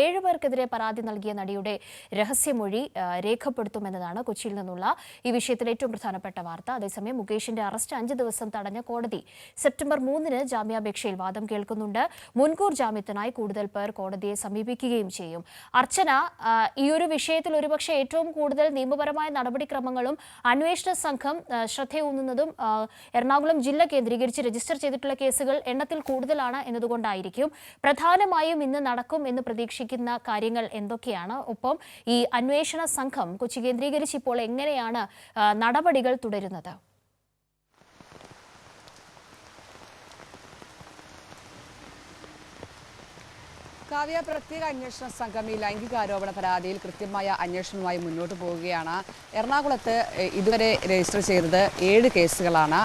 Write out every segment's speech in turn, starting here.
ഏഴ് പേർക്കെതിരെ പരാതി നൽകിയ നടിയുടെ രഹസ്യമൊഴി രേഖപ്പെടുത്തുമെന്നതാണ് കൊച്ചിയിൽ നിന്നുള്ള ഈ വിഷയത്തിൽ ഏറ്റവും പ്രധാനപ്പെട്ട വാർത്ത. അതേസമയം മുകേഷിന്റെ അറസ്റ്റ് അഞ്ച് ദിവസം തടഞ്ഞ കോടതി സെപ്റ്റംബർ മൂന്നിന് ജാമ്യാപേക്ഷയിൽ വാദം കേൾക്കുന്നുണ്ട്. മുൻകൂർ ജാമ്യത്തിനായി കൂടുതൽ പേർ കോടതിയെ സമീപിക്കുകയും ചെയ്യും. അർച്ചന ഈ ഒരു വിഷയത്തിൽ ഒരുപക്ഷെ ഏറ്റവും കൂടുതൽ നിയമപരമായ നടപടിക്രമങ്ങളും അന്വേഷണ സംഘം ശ്രദ്ധയൂന്നുന്നതും എറണാകുളം ജില്ല കേന്ദ്രീകരിച്ച് രജിസ്റ്റർ ചെയ്തിട്ടുള്ള കേസുകൾ എണ്ണത്തിൽ കൂടുതലാണ് എന്നതുകൊണ്ടായിരിക്കും. പ്രധാനമായും ഇന്ന് നടക്കും എന്ന് പ്രതീക്ഷിക്കുന്ന കാര്യങ്ങൾ എന്തൊക്കെയാണ്? ഒപ്പം ഈ അന്വേഷണ സംഘം കൊച്ചി കേന്ദ്രീകരിച്ച് ഇപ്പോൾ എങ്ങനെയാണ് നടപടികൾ തുടരുന്നത്? കാവ്യ പ്രത്യേക അന്വേഷണ സംഘം ഈ ലൈംഗികാരോപണ പരാതിയിൽ കൃത്യമായ അന്വേഷണവുമായി മുന്നോട്ട് പോവുകയാണ്. എറണാകുളത്ത് ഇതുവരെ രജിസ്റ്റർ ചെയ്തത് ഏഴ് കേസുകളാണ്.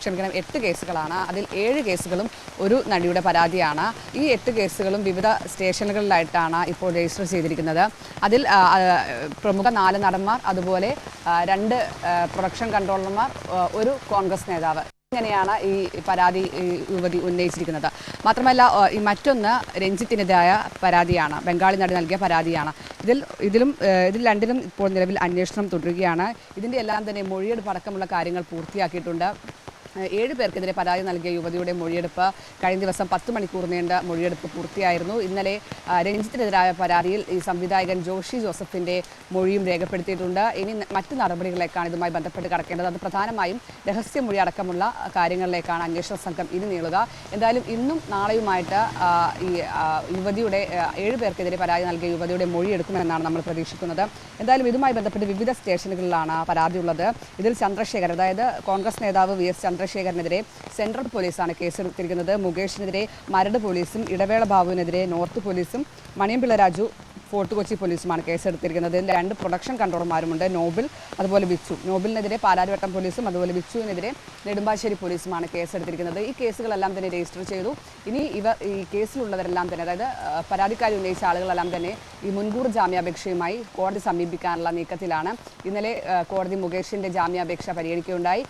ക്ഷമിക്കണം എട്ട് കേസുകളാണ്. അതിൽ ഏഴ് കേസുകളും ഒരു നടിയുടെ പരാതിയാണ്. ഈ എട്ട് കേസുകളും വിവിധ സ്റ്റേഷനുകളിലായിട്ടാണ് ഇപ്പോൾ രജിസ്റ്റർ ചെയ്തിരിക്കുന്നത്. അതിൽ പ്രമുഖ നാല് നടന്മാർ അതുപോലെ രണ്ട് പ്രൊഡക്ഷൻ കൺട്രോളർമാർ ഒരു കോൺഗ്രസ് നേതാവ്. ഇങ്ങനെയാണ് ഈ പരാതി യുവതി ഉന്നയിച്ചിരിക്കുന്നത്. മാത്രമല്ല ഈ മറ്റൊന്ന് രഞ്ജിത്തിനെതിരായ പരാതിയാണ് ബംഗാളി നടി നൽകിയ പരാതിയാണ്. ഇതിൽ ഇതിലും ഇതിൽ രണ്ടിലും ഇപ്പോൾ നിലവിൽ അന്വേഷണം തുടരുകയാണ്. ഇതിന്റെ എല്ലാം തന്നെ മൊഴിയെടുപ്പ് അടക്കമുള്ള കാര്യങ്ങൾ പൂർത്തിയാക്കിയിട്ടുണ്ട്. ഏഴ് പേർക്കെതിരെ പരാതി നൽകിയ യുവതിയുടെ മൊഴിയെടുപ്പ് കഴിഞ്ഞ ദിവസം പത്ത് മണിക്കൂർ നീണ്ട മൊഴിയെടുപ്പ് പൂർത്തിയായിരുന്നു. ഇന്നലെ രഞ്ജിത്തിനെതിരായ പരാതിയിൽ ഈ സംവിധായകൻ ജോഷി ജോസഫിന്റെ മൊഴിയും രേഖപ്പെടുത്തിയിട്ടുണ്ട്. ഇനി മറ്റ് നടപടികളിലേക്കാണ് ഇതുമായി ബന്ധപ്പെട്ട് കടക്കേണ്ടത്. അത് പ്രധാനമായും രഹസ്യമൊഴി അടക്കമുള്ള കാര്യങ്ങളിലേക്കാണ് അന്വേഷണ സംഘം ഇനി നീളുക. എന്തായാലും ഇന്നും നാളെയുമായിട്ട് ഈ യുവതിയുടെ ഏഴ് പേർക്കെതിരെ പരാതി നൽകിയ യുവതിയുടെ മൊഴി എടുക്കുമെന്നാണ് നമ്മൾ പ്രതീക്ഷിക്കുന്നത്. എന്തായാലും ഇതുമായി ബന്ധപ്പെട്ട് വിവിധ സ്റ്റേഷനുകളിലാണ് പരാതിയുള്ളത്. ഇതിൽ ചന്ദ്രശേഖരൻ അതായത് കോൺഗ്രസ് നേതാവ് വി എസ് ചന്ദ്രശേഖരനെതിരെ സെൻട്രൽ പോലീസാണ് കേസെടുത്തിരിക്കുന്നത്. മുകേഷിനെതിരെ മരട് പോലീസും ഇടവേള ബാബുവിനെതിരെ നോർത്ത് പോലീസും മണിയമ്പിള്ള രാജു ഫോർട്ട് കൊച്ചി പോലീസുമാണ് കേസെടുത്തിരിക്കുന്നത്. ഇതിന്റെ രണ്ട് പ്രൊഡക്ഷൻ കൺട്രോളർമാരുമുണ്ട്. നോബിൽ അതുപോലെ ബിച്ചു നോബിലിനെതിരെ പാലാരിവട്ടം പോലീസും അതുപോലെ ബിച്ചുവിനെതിരെ നെടുമ്പാശ്ശേരി പോലീസുമാണ് കേസെടുത്തിരിക്കുന്നത്. ഈ കേസുകളെല്ലാം തന്നെ രജിസ്റ്റർ ചെയ്തു. ഇനി ഇവ ഈ കേസിലുള്ളവരെല്ലാം തന്നെ അതായത് പരാതിക്കാരി ഉന്നയിച്ച ആളുകളെല്ലാം തന്നെ ഈ മുൻകൂർ ജാമ്യാപേക്ഷയുമായി കോടതി സമീപിക്കാനുള്ള നീക്കത്തിലാണ്. ഇന്നലെ കോടതി മുകേഷിന്റെ ജാമ്യാപേക്ഷ പരിഗണിക്കുകയുണ്ടായി.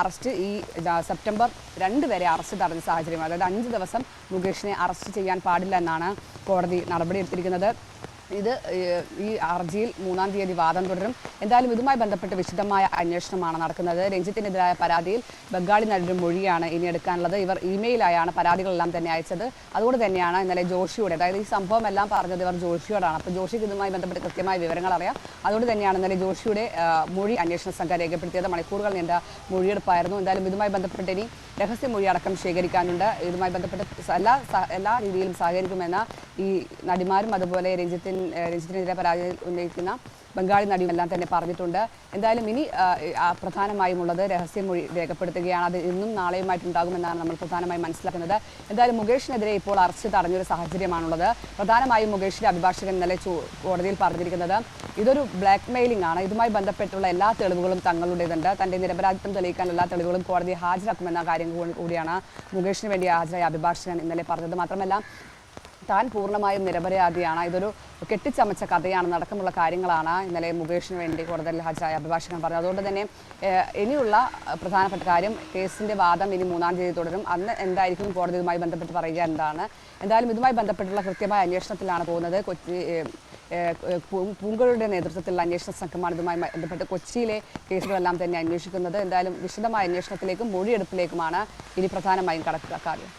അറസ്റ്റ് ഈ സെപ്റ്റംബർ രണ്ട് വരെ അറസ്റ്റ് തടഞ്ഞ സാഹചര്യമാണ്. അതായത് അഞ്ച് ദിവസം മുകേഷിനെ അറസ്റ്റ് ചെയ്യാൻ പാടില്ല എന്നാണ് കോടതി നടപടിയെടുത്തിരിക്കുന്നത്. ഇത് ഈ ഹർജിയിൽ മൂന്നാം തീയതി വാദം തുടരും. എന്തായാലും ഇതുമായി ബന്ധപ്പെട്ട് വിശദമായ അന്വേഷണമാണ് നടക്കുന്നത്. രഞ്ജിത്തിനെതിരായ പരാതിയിൽ ബംഗാളി നടിയുടെ മൊഴിയാണ് ഇനി എടുക്കാനുള്ളത്. ഇവർ ഇമെയിലായാണ് പരാതികളെല്ലാം തന്നെ അയച്ചത്. അതുകൊണ്ട് തന്നെയാണ് ഇന്നലെ ജോഷിയോടെ അതായത് ഈ സംഭവം എല്ലാം പറഞ്ഞത് ഇവർ ജോഷിയോടാണ്. അപ്പോൾ ജോഷിക്ക് ഇതുമായി ബന്ധപ്പെട്ട് കൃത്യമായ വിവരങ്ങൾ അറിയാം. അതുകൊണ്ട് തന്നെയാണ് ഇന്നലെ ജോഷിയുടെ മൊഴി അന്വേഷണ സംഘം രേഖപ്പെടുത്തിയത്. മണിക്കൂറുകൾ നീണ്ട മൊഴിയെടുപ്പായിരുന്നു. എന്തായാലും ഇതുമായി ബന്ധപ്പെട്ട് ഇനി രഹസ്യ മൊഴി അടക്കം ശേഖരിക്കാനുണ്ട്. ഇതുമായി ബന്ധപ്പെട്ട് എല്ലാ എല്ലാ രീതിയിലും സഹകരിക്കുമെന്ന ഈ നടിമാരും അതുപോലെ രഞ്ജിത്തിൻ ഏഹ് രഞ്ജിത്തിനെതിരെ പരാതി ഉന്നയിക്കുന്ന ബംഗാളി നടിയും എല്ലാം തന്നെ പറഞ്ഞിട്ടുണ്ട്. എന്തായാലും ഇനി പ്രധാനമായും ഉള്ളത് രഹസ്യമൊഴി രേഖപ്പെടുത്തുകയാണ്. അത് ഇന്നും നാളെയുമായിട്ടുണ്ടാകുമെന്നാണ് നമ്മൾ പ്രധാനമായും മനസ്സിലാക്കുന്നത്. എന്തായാലും മുകേഷിനെതിരെ ഇപ്പോൾ അറസ്റ്റ് തടഞ്ഞൊരു സാഹചര്യമാണുള്ളത്. പ്രധാനമായും മുകേഷിന്റെ അഭിഭാഷകൻ ഇന്നലെ കോടതിയിൽ പറഞ്ഞിരിക്കുന്നത് ഇതൊരു ബ്ലാക്ക് മെയിലിംഗ് ആണ്. ഇതുമായി ബന്ധപ്പെട്ടുള്ള എല്ലാ തെളിവുകളും തങ്ങളുടേതുണ്ട്. തന്റെ നിരപരാധിത്വം തെളിയിക്കാൻ എല്ലാ തെളിവുകളും കോടതി ഹാജരാക്കുമെന്ന കാര്യം കൂടിയാണ് മുകേഷിന് വേണ്ടി ഹാജരായ അഭിഭാഷകൻ ഇന്നലെ പറഞ്ഞത്. മാത്രമല്ല താൻ പൂർണമായും നിരപരാധിയാണ്. ഇതൊരു കെട്ടിച്ചമച്ച കഥയാണ്. നടക്കമുള്ള കാര്യങ്ങളാണ് ഇന്നലെ മുകേഷിന് വേണ്ടി കോടതിയിൽ ഹാജരായ അഭിഭാഷകൻ പറഞ്ഞത്. അതുകൊണ്ട് തന്നെ ഇനിയുള്ള പ്രധാനപ്പെട്ട കാര്യം കേസിന്റെ വാദം ഇനി മൂന്നാം തീയതി തുടരും. അന്ന് എന്തായിരിക്കും കോടതി ഇതുമായി ബന്ധപ്പെട്ട് പറയുക എന്താണ്? എന്തായാലും ഇതുമായി ബന്ധപ്പെട്ടുള്ള കൃത്യമായ അന്വേഷണത്തിലാണ് പോകുന്നത്. കൊച്ചി പൂങ്കളുടെ നേതൃത്വത്തിലുള്ള അന്വേഷണ സംഘമാണ് ഇതുമായി ബന്ധപ്പെട്ട് കൊച്ചിയിലെ കേസുകളെല്ലാം തന്നെ അന്വേഷിക്കുന്നത്. എന്തായാലും വിശദമായ അന്വേഷണത്തിലേക്കും മൊഴിയെടുപ്പിലേക്കുമാണ് ഇനി പ്രധാനമായും കടക്കുക കാര്യം.